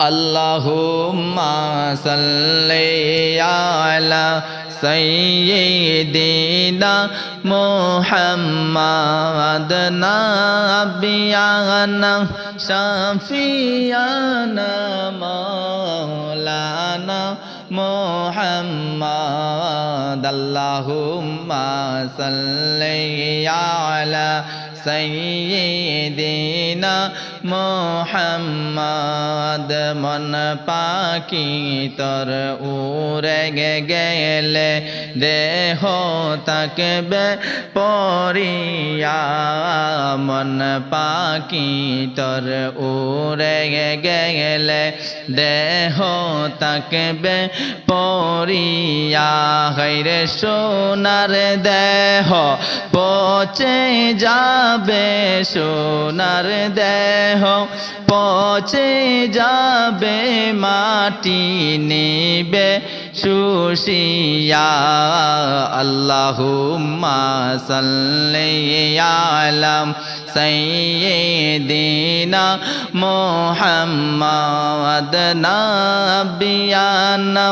اللهم صل على سيدنا محمد نبينا شفيعنا مولانا محمد اللهم صل على সৈয়দিনা মোহাম্মদ মন পাখি তোর উড়ে গেলে দেহ তাকবে পরিয়া মন পাখি তোর উড়ে গেলে দেহ তাকবে পরিয়া হৈরে সোনার দেহ পচে যাবে সোনার দেহ পচে যাবে মাটি নেবে। সুশিয়া আল্লাহুম্মা সাল্লি আলাম সাইয়্যিদিনা মুহাম্মদ নাবিয়ানা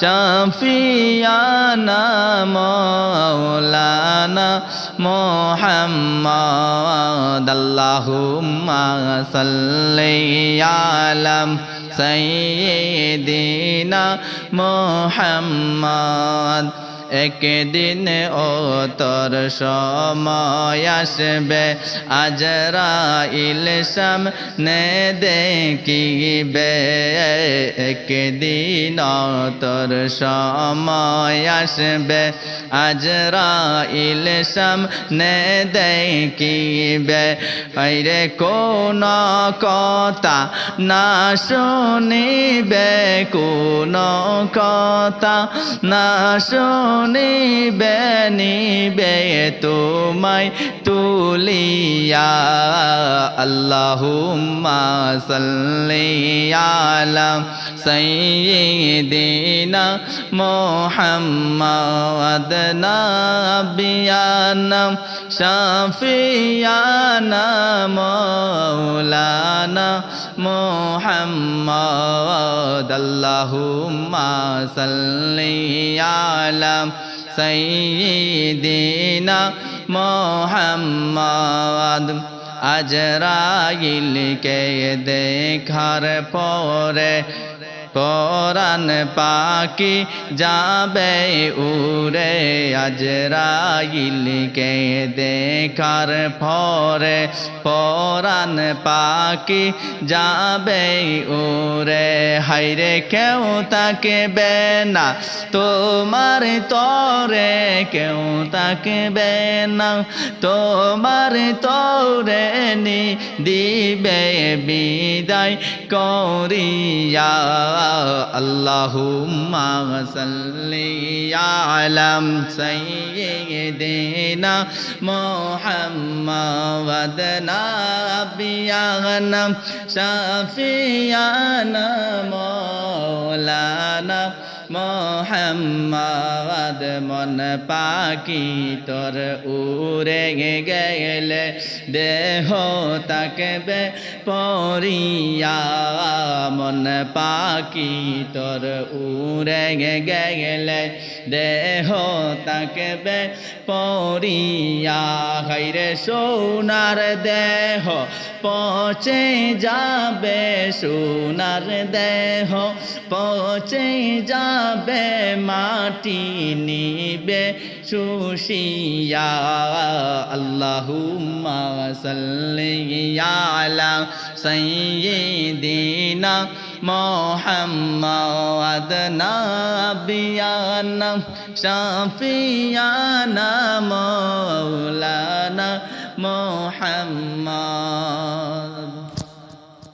শাফিয়ানা মাওলানা মুহাম্মদ আল্লাহুম্মা সাল্লি আলাম। সাইয়্যিদিনা মুহাম্মদ একদিন ও তোর সময় আসবে। আজরাইল সামনে দেখিবে, একদিন তোর সময় আসবে। আজরাইল সামনে দেখিবে, আইরে কোন কথা না শুনিবে, কোন কথা না শুনিবে। নিবে তোমায় তুলিয়া। আল্লাহুম্মা সাল্লি আলা সাইয়্যিদিনা মুহাম্মদ নাবিয়ানা শাফিয়ানা মাওলানা মুহাম্মদ। আল্লাহুম্মা সাল্লি আলা সাইয়্যিদিনা মুহাম্মদ আজরাইলকে দেখার পরে পরাণ পাকি যাবে উরে আজরাইলকে দেখার পরে পরাণ পাকি যাবে উরে হাইরে কেউ তাকে না, তোমার তরে কেউ তাকে না, তোমার তরে নি দিবে বিদায়। করিয়া আল্লাহুম্মা সাল্লি আলাম সাইয়্যিদিনা মুহাম্মাদ নাবিয়ানা শাফিয়ানা মাওলানা মোহাম্মদ মন পাখি তোর উড়ে গেলে দেহ তাকবে পরিয়া। মন পাখি তোর উড়ে গেলে দেহ তাকবে পরিয়া। হাইরে সোনার দেহ পচে যাবে সোনার দেহ পচে যাবে মাটি নিবে সুশিয়া। আল্লাহুম্মা সাল্লি আলা সাইয়্যিদিনা মোহাম্মদ নাবিয়ানা শাফিয়ানা মৌলানা মোহাম্মদ।